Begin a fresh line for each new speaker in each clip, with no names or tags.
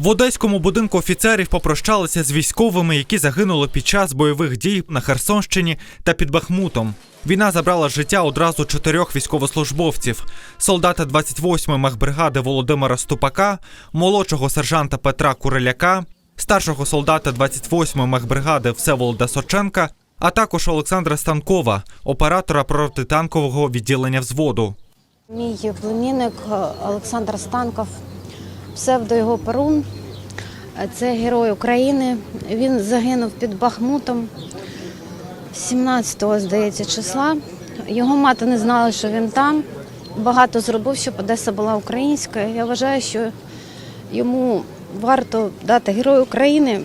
В одеському будинку офіцерів попрощалися з військовими, які загинули під час бойових дій на Херсонщині та під Бахмутом. Війна забрала життя одразу чотирьох військовослужбовців: солдата 28-ї мехбригади Володимира Ступака, молодшого сержанта Петра Куриляка, старшого солдата 28-ї мехбригади Всеволода Соченка, а також Олександра Станкова, оператора протитанкового відділення взводу.
Мій племінник Олександр Станков, псевдо його Перун. Це герой України. Він загинув під Бахмутом 17-го, здається, числа. Його мати не знала, що він там. Багато зробив, щоб Одеса була українська. Я вважаю, що йому варто дати Герой України,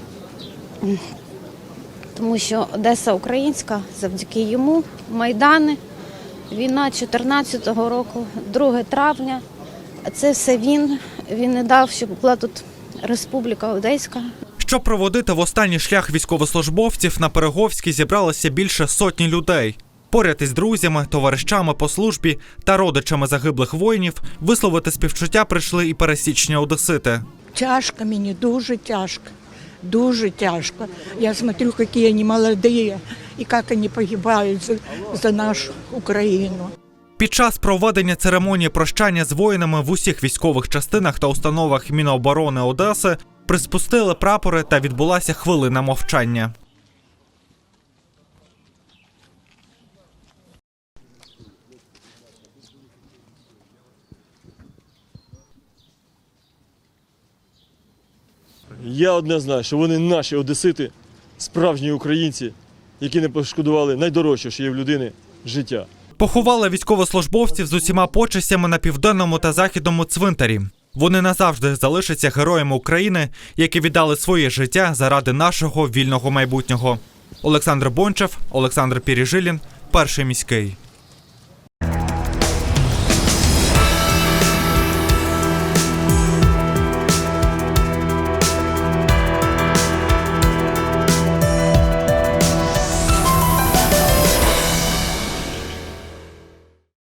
тому що Одеса українська завдяки йому. Майдани. Війна 2014 року, 2 травня. Це все він. Він не дав, щоб була тут Республіка Одеська.
Щоб проводити в останній шлях військовослужбовців на Переговській зібралося більше сотні людей. Поряд із друзями, товаришами по службі та родичами загиблих воїнів висловити співчуття прийшли і пересічні одесити.
Тяжко мені, дуже тяжко. Дуже тяжко. Я смотрю, какие они молодые, и как они погибают за, за нашу Украину.
Під час проведення церемонії прощання з воїнами в усіх військових частинах та установах Міноборони Одеси приспустили прапори та відбулася хвилина мовчання.
Я одне знаю, що вони наші одесити, справжні українці, які не пошкодували найдорожче, що є в людини життя.
Поховали військовослужбовців з усіма почестями на південному та західному цвинтарі. Вони назавжди залишаться героями України, які віддали своє життя заради нашого вільного майбутнього. Олександр Бончев, Олександр Піріжилін, перший міський.